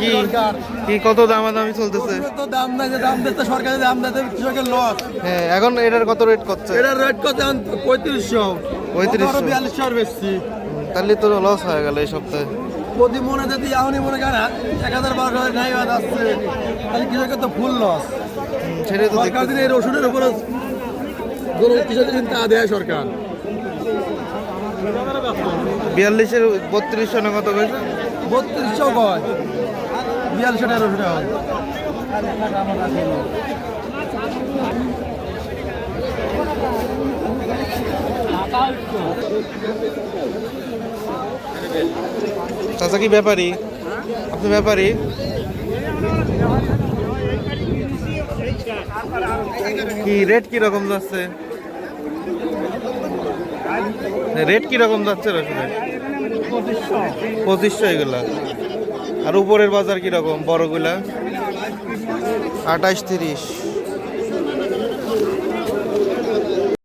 কি? সরকার কি কত দামাদামি চলতেছে? তো দাম নাই যে দাম দিতে সরকারের দাম দিতে কৃষকের লস হ্যাঁ এখন এটার কত রেট করছে? এটা রেট কত পঁয়ত্রিশশো। 3500 বিয়াল্লিশশো আর বেশি। তাহলে তো লস হয়ে গেল এই সপ্তাহে। প্রতি মনে যদি এখনই মনে করেন এক হাজার বারোশো নাই বাদ আসছে। তাহলে কৃষকের তো ফুল লস সেটাই তো সরকার দিন এই রসুনের উপরে গরু কৃষকের চিন্তা দেয় সরকার। বিয়াল্লিশের বত্রিশশো না কত কইছে বত্রিশশো কয়? বিয়াল্লিশশো টাকা চাচা কি ব্যাপারী? আপনি ব্যাপারী? কি রেট কি রকম যাচ্ছে? রেট কীরকম যাচ্ছে রসুনের? পঁচিশশো এগুলা। আর উপরের বাজার কীরকম? বড়গুলা? আঠাশ তিরিশ।